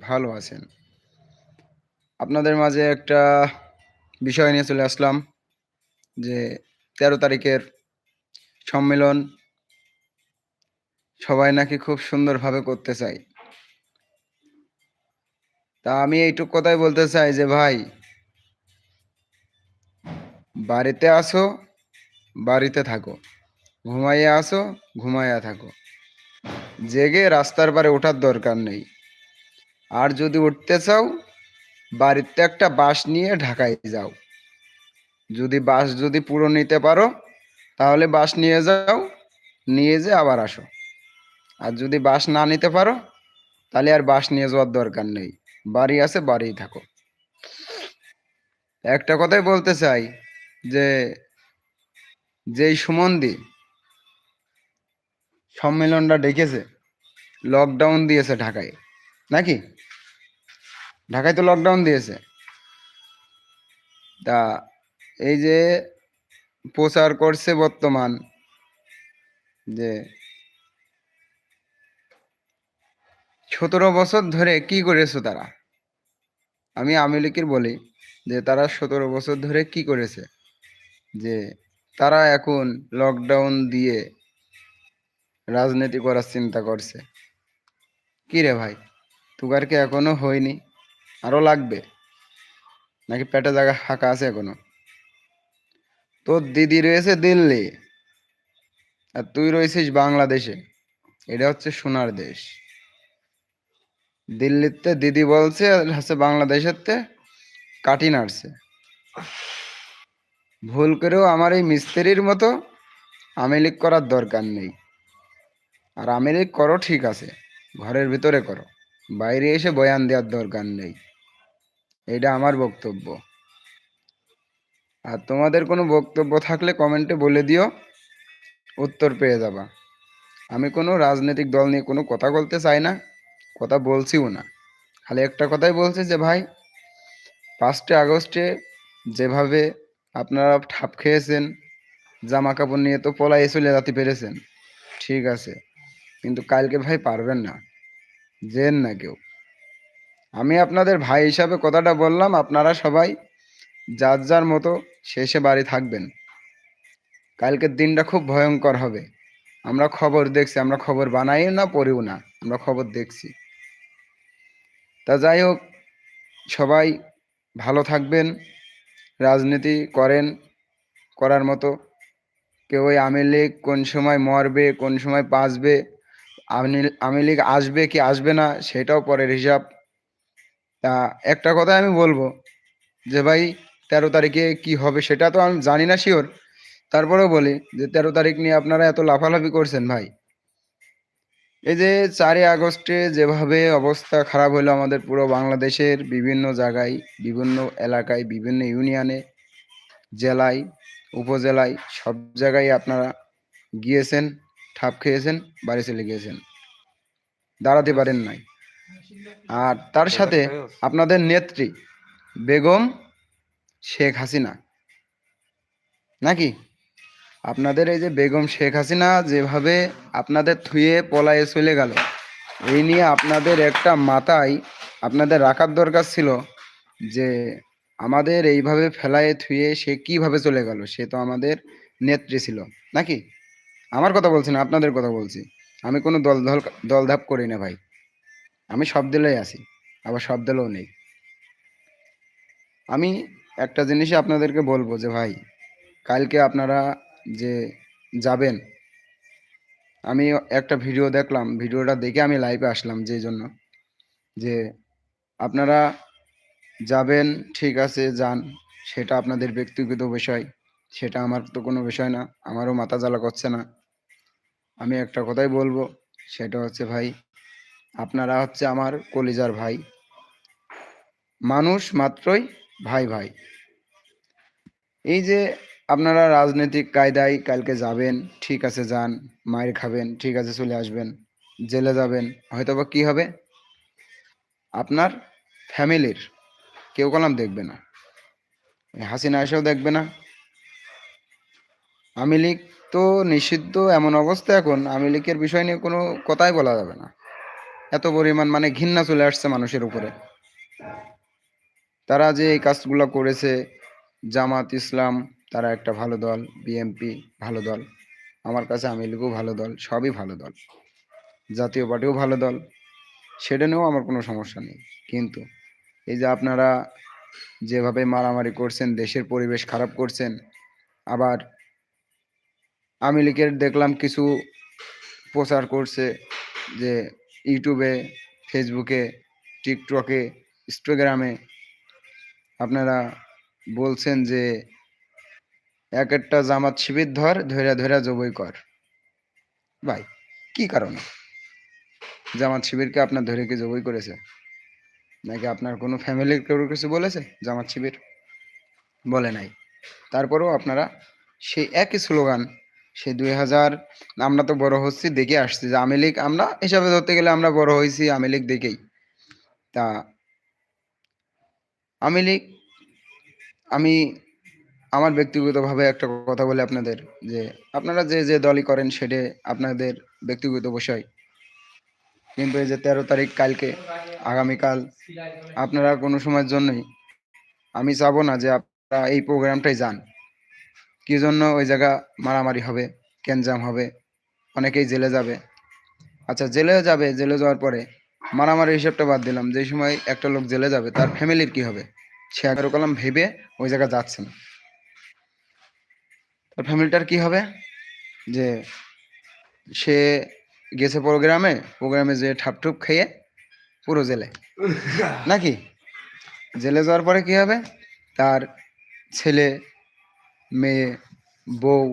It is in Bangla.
ভালো আছেন। আপনাদের মাঝে একটা বিষয় নিয়ে চলে আসলাম। যে ১৩ তারিখের সম্মেলন সবাই নাকি খুব সুন্দরভাবে করতে চায়। তা আমি এইটুক কথাই বলতে চাই যে ভাই বাড়িতে আসো, বাড়িতে থাকো। ঘুমাইয়া আসো, ঘুমাইয়া থাকো। জেগে রাস্তার পারে ওঠার দরকার নেই। আর যদি উঠতে চাও, বাড়িতে একটা বাঁশ নিয়ে ঢাকায় যাও। যদি বাস যদি পুরো নিতে পারো, তাহলে বাস নিয়ে যাও, নিয়ে যেয়ে আবার আসো। আর যদি বাস না নিতে পারো, তাহলে আর বাস নিয়ে যাওয়ার দরকার নেই। বাড়ি আছে, বাড়িই থাকো। একটা কথাই বলতে চাই যে, যেই সুমনদী সম্মেলনটা ডেকেছে, লকডাউন দিয়েছে ঢাকায়, নাকি? ঢাকায় তো লকডাউন দিয়েছে। তা এই যে প্রচার করছে বর্তমান যে ১৭ বছর ধরে কি করেছ তারা? আমি আওয়ামী লীগের বলি যে তারা ১৭ বছর ধরে কি করেছে? যে তারা এখন লকডাউন দিয়ে রাজনীতি করার চিন্তা করছে। কি রে ভাই? তুগার কি এখনও হয়নি? আরও লাগবে? নাকি পেটে জায়গা ফাঁকা আছে এখনও? তোর দিদি রয়েছে দিল্লি। আর তুই রয়েছিস বাংলাদেশে। এটা হচ্ছে সোনার দেশ। দিল্লিতে দিদি বলছে, আর হচ্ছে বাংলাদেশেরতে কাঠি নাড়ছে। ভুল করেও আমার এই মিস্ত্রির মতো আওয়ামী লীগ করার দরকার নেই। আর আওয়ামী লীগ করো ঠিক আছে। ঘরের ভিতরে করো। বাইরে এসে বয়ান দেওয়ার দরকার নেই। এইটা আমার বক্তব্য। আর তোমাদের কোনো বক্তব্য থাকলে কমেন্টে বলে দিও। উত্তর পেয়ে যাবা। আমি কোনো রাজনৈতিক দল নিয়ে কোনো কথা বলতে চাই না। কথা বলছিও না। খালি একটা কথাই বলছি যে ভাই ৫ই আগস্টে যেভাবে আপনারা ঠাপ খেয়েছেন, জামা কাপড় নিয়ে তো পলাই চলে যেতে পেরেছেন। ঠিক আছে। কিন্তু কালকে ভাই পারবেন না। যেয়েন না কেউ। আমি আপনাদের ভাই হিসাবে কথাটা বললাম, আপনারা সবাই যার, যার মতো শেষে বাড়ি থাকবেন। কালকের দিনটা খুব ভয়ঙ্কর হবে। আমরা খবর দেখছি। আমরা খবর বানাইও না, পড়িও না। আমরা খবর দেখছি। তা যাই হোক, সবাই ভালো থাকবেন। রাজনীতি করেন, করার মতো। কেউ ওই আওয়ামী লীগ কোন সময় মরবে, কোন সময় বাঁচবে, আওয়ামী লীগ আসবে কি আসবে না সেটাও পরের হিসাব। তা একটা কথাই আমি বলব যে ভাই ১৩ তারিখে কি হবে সেটা তো আমি জানি না শিওর। তারপরেও বলি যে ১৩ তারিখ নিয়ে আপনারা এত লাফালাফি করছেন ভাই। এই যে ৪ই আগস্টে যেভাবে অবস্থা খারাপ হলো আমাদের পুরো বাংলাদেশের বিভিন্ন জায়গায়, বিভিন্ন এলাকায়, বিভিন্ন ইউনিয়নে, জেলায়, উপজেলায় সব জায়গায় আপনারা গিয়েছেন, ঠাপ খেয়েছেন, বাড়ি চলে গিয়েছেন। দাঁড়াতে পারেন নাই। আর তার সাথে আপনাদের নেত্রী বেগম শেখ হাসিনা। নাকি? আপনাদের এই যে বেগম শেখ হাসিনা যেভাবে আপনাদের থুয়ে পলায়ে চলে গেল, এই নিয়ে আপনাদের একটা মাথায় আপনাদের রাখার দরকার ছিল যে আমাদের এইভাবে ফেলায়ে থুয়ে সে কীভাবে চলে গেল? সে তো আমাদের নেত্রী ছিল। নাকি? আমার কথা বলছি না, আপনাদের কথা বলছি। আমি কোনো দল দল দলধাপ করি না ভাই। আমি সব দলেই আছি। আবার সব দলেও নেই। আমি একটা জিনিসই আপনাদেরকে বলব যে ভাই, কালকে আপনারা যে যাবেন আমি একটা ভিডিও দেখলাম। ভিডিওটা দেখে আমি লাইভে আসলাম যে জন্য যে আপনারা যাবেন ঠিক আছে যান। সেটা আপনাদের ব্যক্তিগত বিষয়। সেটা আমার তো কোনো বিষয় না। আমারও মাথা জ্বালা করছে না। আমি একটা কথাই বলব সেটা হচ্ছে ভাই, আপনারা হচ্ছে আমার কলিজার ভাই। মানুষ মাত্রই ভাই, ভাই। এই যে আপনারা রাজনৈতিক কায়দায় কালকে যাবেন, ঠিক আছে যান। মায়ের খাবেন, ঠিক আছে চলে আসবেন। জেলে যাবেন। হয়তোবা কী হবে? আপনার ফ্যামিলির কেউ কলাম দেখবে না। হাসিনা এসেও দেখবে না। আমি লীগ তো নিষিদ্ধ এমন অবস্থা এখন আমি লীগের বিষয় নিয়ে কোনো কথাই বলা যাবে না। এত পরিমাণ মানে ঘৃণা চলে আসছে মানুষের উপরে। তারা যে এই কাজগুলো করেছে, জামাত, ইসলাম, তারা একটা ভালো দল বিএমপি ভালো দল। আমার কাছে আমি লীগও ভালো দল, সবই ভালো দল। জাতীয় পার্টিও ভালো দল। সেটা নিয়েও আমার কোনো সমস্যা নেই। কিন্তু এই যে আপনারা যেভাবে মারামারি করছেন, দেশের পরিবেশ খারাপ করছেন, আবার আমি লিগের দেখলাম কিছু প্রচার করছে যে ইউটিউবে, ফেসবুকে, টিকটকে, ইনস্টাগ্রামে আপনারা বলছেন যে, এক একটা জামাত শিবির ধর, ধৈরা ধৈরা জবই কর। ভাই, কি কারণে? জামাত শিবিরকে আপনার ধরে কি জবই করেছে? নাকি আপনার কোনো ফ্যামিলির কেউ কিছু বলেছে জামাত শিবির? বলে নাই। তারপরেও আপনারা সেই একই স্লোগান সেই দুই হাজার, আমরা তো বড় হচ্ছি, দেখে আসছি যে আওয়ামী লীগ, আমরা হিসাবে ধরতে গেলে আমরা বড় হয়েছি আওয়ামী লীগ দেখেই। তা আওয়ামী লীগ, আমি আমার ব্যক্তিগতভাবে একটা কথা বলি আপনাদের, যে আপনারা যে যে দলই করেন সেটা আপনাদের ব্যক্তিগত বিষয়। কিন্তু এই যে তেরো তারিখ কালকে, আগামীকাল, আপনারা কোনো সময়ের জন্যই, আমি চাবো না যে আপনারা এই প্রোগ্রামটাই যান। কি জন্য ওই জায়গা মারামারি হবে? ক্যানজাম হবে? অনেকেই জেলে যাবে। আচ্ছা জেলে যাবে জেলে যাওয়ার পরে মারামারি হিসাবটা বাদ দিলাম। যে সময় একটা লোক জেলে যাবে তার ফ্যামিলির কি হবে? সে এগারো কলাম ভেবে ওই জায়গা যাচ্ছে না। তার ফ্যামিলিটার কি হবে? যে সে গেছে প্রোগ্রামে প্রোগ্রামে যে ঠাপঠুপ খেয়ে পুরো জেলে। নাকি? জেলে যাওয়ার পরে কি হবে? তার ছেলে মেয়ে বউ